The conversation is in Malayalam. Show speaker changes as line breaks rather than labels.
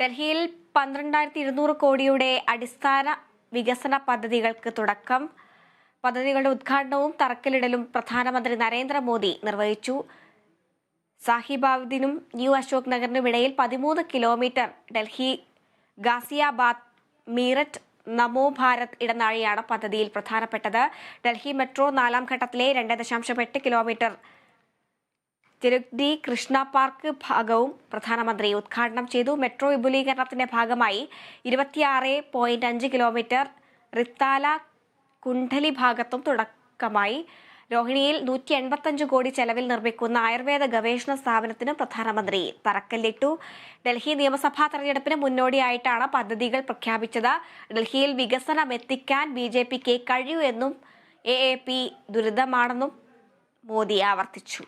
ഡൽഹിയിൽ പന്ത്രണ്ടായിരത്തി ഇരുന്നൂറ് കോടിയുടെ അടിസ്ഥാന വികസന പദ്ധതികൾക്ക് തുടക്കം. പദ്ധതികളുടെ ഉദ്ഘാടനവും തറക്കല്ലിടലും പ്രധാനമന്ത്രി നരേന്ദ്രമോദി നിർവഹിച്ചു. സാഹിബാബിദിനും ന്യൂ അശോക് നഗറിനും ഇടയിൽ പതിമൂന്ന് കിലോമീറ്റർ ഡൽഹി ഗാസിയാബാദ് മീററ്റ് നമോ ഭാരത് ഇടനാഴിയാണ് പദ്ധതിയിൽ പ്രധാനപ്പെട്ടത്. ഡൽഹി മെട്രോ നാലാം ഘട്ടത്തിലെ രണ്ട് ദശാംശം എട്ട് കിലോമീറ്റർ തിരുഗ്ദി കൃഷ്ണ പാർക്ക് ഭാഗവും പ്രധാനമന്ത്രി ഉദ്ഘാടനം ചെയ്തു. മെട്രോ വിപുലീകരണത്തിന്റെ ഭാഗമായി ഇരുപത്തിയാറ് പോയിന്റ് അഞ്ച് കിലോമീറ്റർ റിത്താല കുണ്ഠലി ഭാഗത്തും തുടക്കമായി. രോഹിണിയിൽ നൂറ്റി എൺപത്തഞ്ച് കോടി ചെലവിൽ നിർമ്മിക്കുന്ന ആയുർവേദ ഗവേഷണ സ്ഥാപനത്തിനും പ്രധാനമന്ത്രി തറക്കല്ലിട്ടു. ഡൽഹി നിയമസഭാ തെരഞ്ഞെടുപ്പിന് മുന്നോടിയായിട്ടാണ് പദ്ധതികൾ പ്രഖ്യാപിച്ചത്. ഡൽഹിയിൽ വികസനം എത്തിക്കാൻ ബി ജെ പിക്ക് കഴിയൂ എന്നും എ എ പി ദുരിതമാണെന്നും മോദി ആവർത്തിച്ചു.